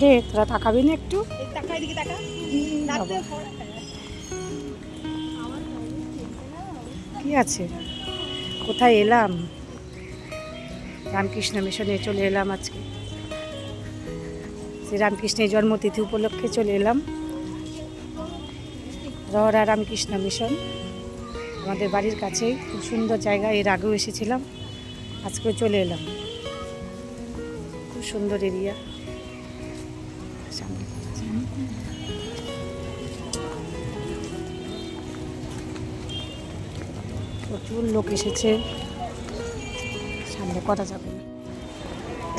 রে তোরা তাকাবি না একটু। কি আছে? কোথায় এলাম? রামকৃষ্ণ মিশনে চলে এলাম আজকে। শ্রী রামকৃষ্ণের জন্মতিথি উপলক্ষে চলে এলাম। রহরা রামকৃষ্ণ মিশন। আমাদের বাড়ির কাছেই। খুব সুন্দর জায়গা এর আগেও এসেছিলাম। আজকেও চলে এলাম। খুব সুন্দর এরিয়া। সামনে। প্রচুর লোক এসেছে। সামনে করা যাবে না।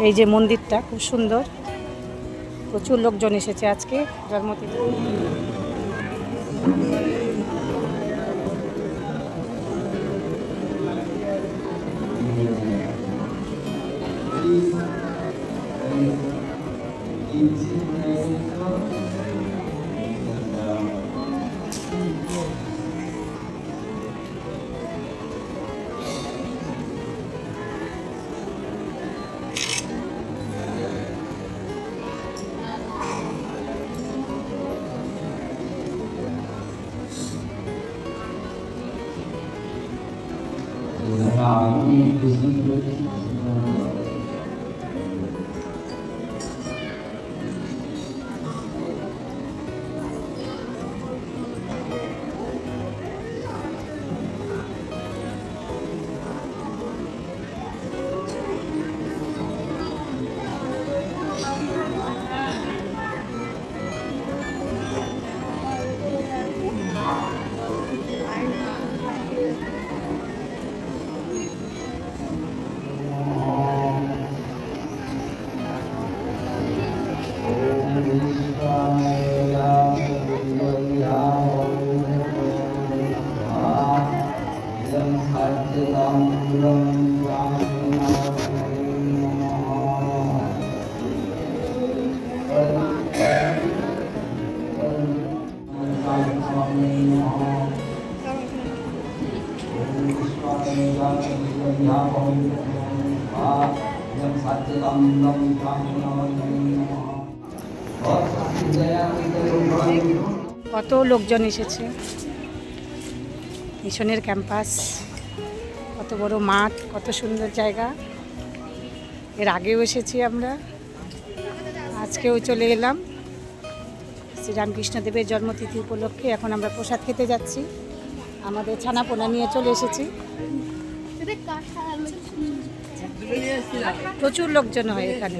এই যে মন্দিরটা খুব সুন্দর। প্রচুর লোকজন এসেছে আজকে। জন্মদিন। Amén. কত লোকজন এসেছে? মিশনের ক্যাম্পাস। কত বড় মাঠ কত সুন্দর জায়গা। এর আগেও এসেছি আমরা। আজকেও চলে এলাম। শ্রীরামকৃষ্ণদেবের জন্মতিথি উপলক্ষে এখন আমরা প্রসাদ খেতে যাচ্ছি। আমাদের ছানা পোনা নিয়ে চলে এসেছি। প্রচুর লোকজন হয় এখানে।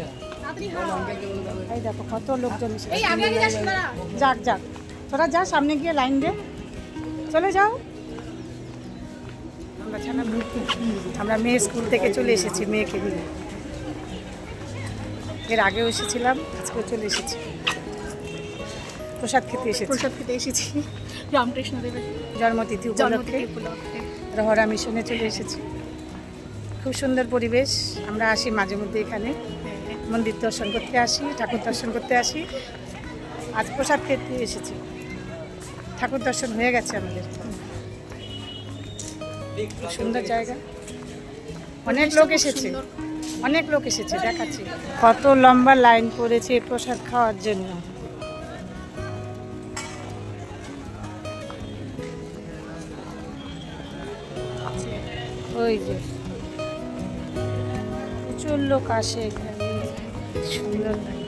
এই দেখো কত লোকজন যাক যাক। তোরা যা সামনে গিয়ে লাইন দে। চলে যাও। আমরা ছানা আমরা মেয়ে স্কুল থেকে চলে এসেছি মেয়েকে নিয়ে। এর আগেও এসেছিলাম আজকেও চলে এসেছি। প্রসাদ খেতে এসেছি। প্রসাদ খেতে এসেছি। রামকৃষ্ণদেবের জন্মতিথি উপলক্ষে। রহরা মিশনে চলে এসেছি। খুব সুন্দর পরিবেশ। আমরা আসি মাঝে মধ্যে এখানে। মন্দির দর্শন করতে আসি ঠাকুর দর্শন করতে আসি। আজ প্রসাদ খেতে এসেছি। ঠাকুর দর্শন হয়ে গেছে আমাদের। সুন্দর জায়গা। অনেক লোক এসেছে। অনেক লোক এসেছে, দেখাচ্ছি। কত লম্বা লাইন পড়েছে প্রসাদ খাওয়ার জন্য। ওই যে। প্রচুর লোক আসে এখানে। সুন্দর লাগছে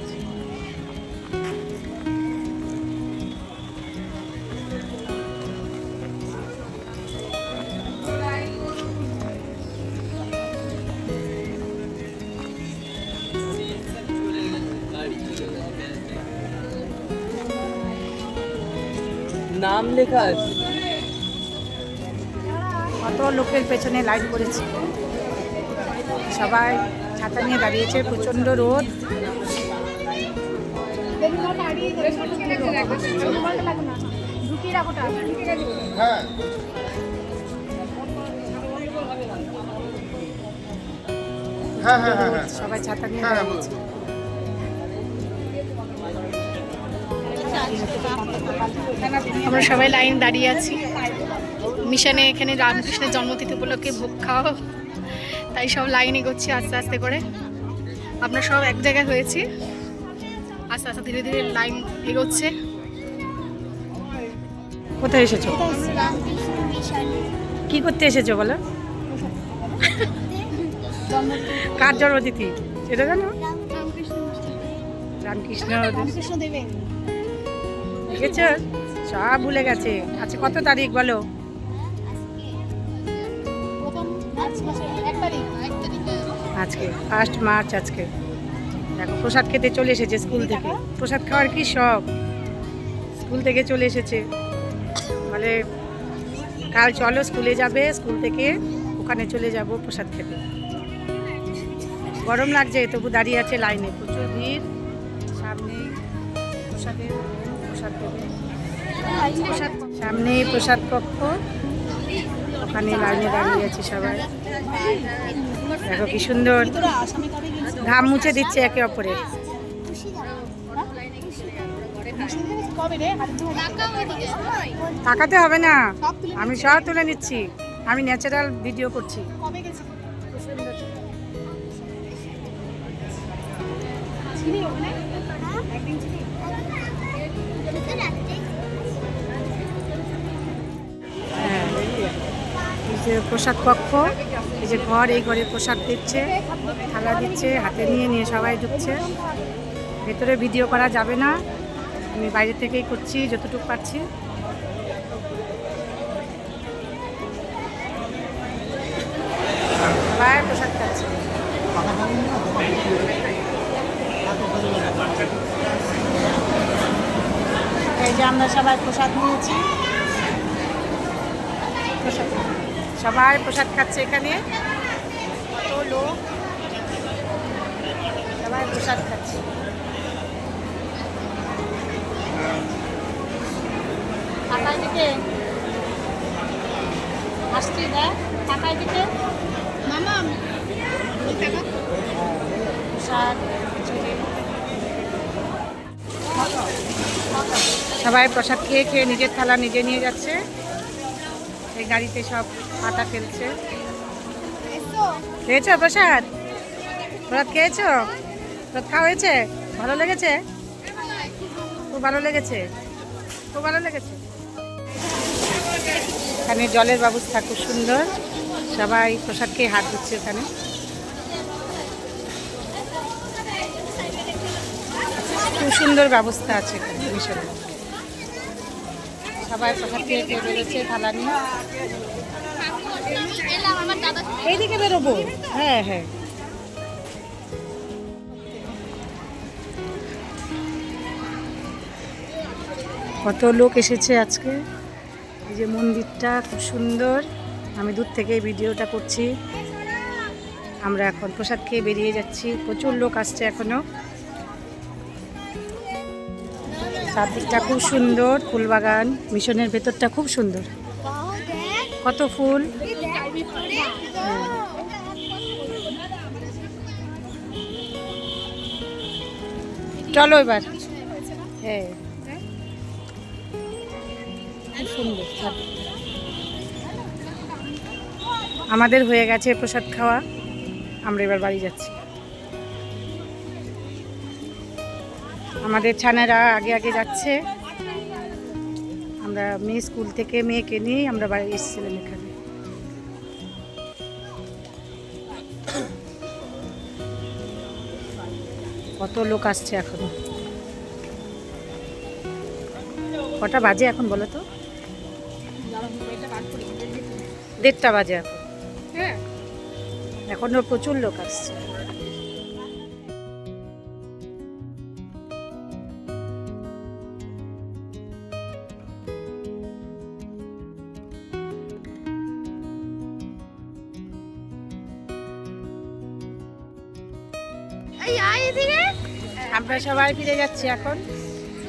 নাম লেখা আছে। কত লোকের পেছনে লাইন পড়েছে সবাই ছাতা নিয়ে দাঁড়িয়েছে প্রচণ্ড রোদ। হ্যাঁ হ্যাঁ হ্যাঁ হ্যাঁ। সবাই ছাতা নিয়ে হ্যাঁ, দাঁড়িয়েছে। আমরা সবাই লাইন দাঁড়িয়ে আছি। মিশনে এখানে রামকৃষ্ণের জন্মতিথি উপলক্ষে ভোগ খাওয়া তাই সব লাইন এগোচ্ছি আস্তে আস্তে করে। আমরা সব এক জায়গায় হয়েছি। আস্তে আস্তে ধীরে ধীরে লাইন এগোচ্ছে। কোথায় এসেছ? কি করতে এসেছ বলো? কার জন্মতিথি? সেটা জানো? রামকৃষ্ণ রামকৃষ্ণ। দেবে সব ভুলে গেছে। আচ্ছা কত তারিখ বলো? আজকে ফার্স্ট মার্চ আজকে। দেখো, প্রসাদ খেতে চলে এসেছে স্কুল থেকে। প্রসাদ খাওয়ার কি শখ? স্কুল থেকে চলে এসেছে। বলে, কাল চলো, স্কুলে যাবে, স্কুল থেকে ওখানে চলে যাব প্রসাদ খেতে। গরম লাগছে, তবু দাঁড়িয়ে আছে লাইনে। প্রচুর ভিড়। সামনে প্রসাদের প্রসাদ সামনে প্রসাদ কক্ষ। ওখানে লাইনে দাঁড়িয়ে আছে সবাই। দেখো কি সুন্দর। ঘাম মুছে দিচ্ছে একে অপরের। কবে রে হাত ধরে তাকাতে হবে না। আমি সব তুলে নিচ্ছি। আমি ন্যাচারাল ভিডিও করছি। কবে প্রসাদ কক্ষ। এই যে ঘর, এই ঘরে প্রসাদ দিচ্ছে, থালা দিচ্ছে, হাতে নিয়ে নিয়ে সবাই ঢুকছে। ভেতরে ভিডিও করা যাবে না। আমি বাইরে থেকেই করছি, যতটুকু পারছি। সবাই প্রসাদ খাচ্ছে। এই যে আমরা সবাই প্রসাদ নিয়েছি। প্রসাদ। সবাই প্রসাদ খাচ্ছে এখানে। কত লোক সবাই প্রসাদ খাচ্ছে। টাকায় দিকে। আসছি দেখ টাকায় দিকে। মামা প্রসাদ সবাই প্রসাদ খেয়ে খেয়ে নিজের থালা নিজে নিয়ে যাচ্ছে। এই গাড়িতে সব পাতা ফেলছে খেয়েছো? প্রসাদ? প্রসাদ খেয়েছো? প্রসাদ খাওয়া হয়েছে? ভালো লেগেছে? খুব ভালো লেগেছে। খুব ভালো লেগেছে। এখানে জলের ব্যবস্থা খুব সুন্দর। সবাই প্রসাদ খেয়ে হাত দিচ্ছে এখানে। খুব সুন্দর ব্যবস্থা আছে এখানে মিশনে সবাই প্রসাদ খেয়ে খেয়ে বেরোচ্ছে থালা নিয়ে। এইদিকে বেরোবো? হ্যাঁ হ্যাঁ। কত লোক এসেছে আজকে? এই যে মন্দিরটা খুব সুন্দর। আমি দূর থেকে ভিডিওটা করছি। আমরা এখন প্রসাদ খেয়ে বেরিয়ে যাচ্ছি। প্রচুর লোক আসছে এখনও। চারদিকটা খুব সুন্দর, ফুলবাগান। মিশনের ভেতরটা খুব সুন্দর। কত ফুল? চলো এবার। হ্যাঁ। সুন্দর আমাদের হয়ে গেছে প্রসাদ খাওয়া। আমরা এবার বাড়ি যাচ্ছি। আমাদের ছানারা আগে আগে যাচ্ছে। আমরা মেয়ে স্কুল থেকে মেয়েকে নিয়েই আমরা বাড়ি এসেছিলাম এখানে। কত লোক আসছে এখন? কটা বাজে এখন বলো তো? দেড়টা বাজে এখন। হ্যাঁ। এখনও প্রচুর লোক আসছে। আমরা সবাই ফিরে যাচ্ছি এখন।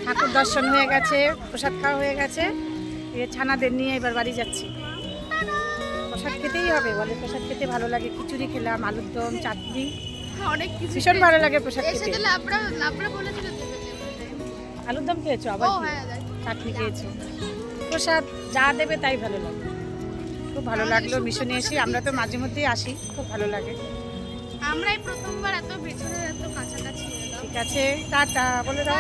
ঠাকুর দর্শন হয়ে গেছে প্রসাদ খাওয়া হয়ে গেছে। এ ছানাদের নিয়ে এবার বাড়ি যাচ্ছি। প্রসাদ খেতেই হবে বলে প্রসাদ খেতে ভালো লাগে। খিচুড়ি খেলাম আলুর দম চাটনি। অনেক ভীষণ ভালো লাগে প্রসাদ খেতে। আলুর দম খেয়েছো? আবার? হ্যাঁ চাটনি খেয়েছো। প্রসাদ যা দেবে তাই ভালো লাগে। খুব ভালো লাগল মিশনে এসে। আমরা তো মাঝে মধ্যেই আসি খুব ভালো লাগে। আমরাই প্রথমবার এত ভেতরে এত কাছাকাছি। আছে টাটা বলে দাও।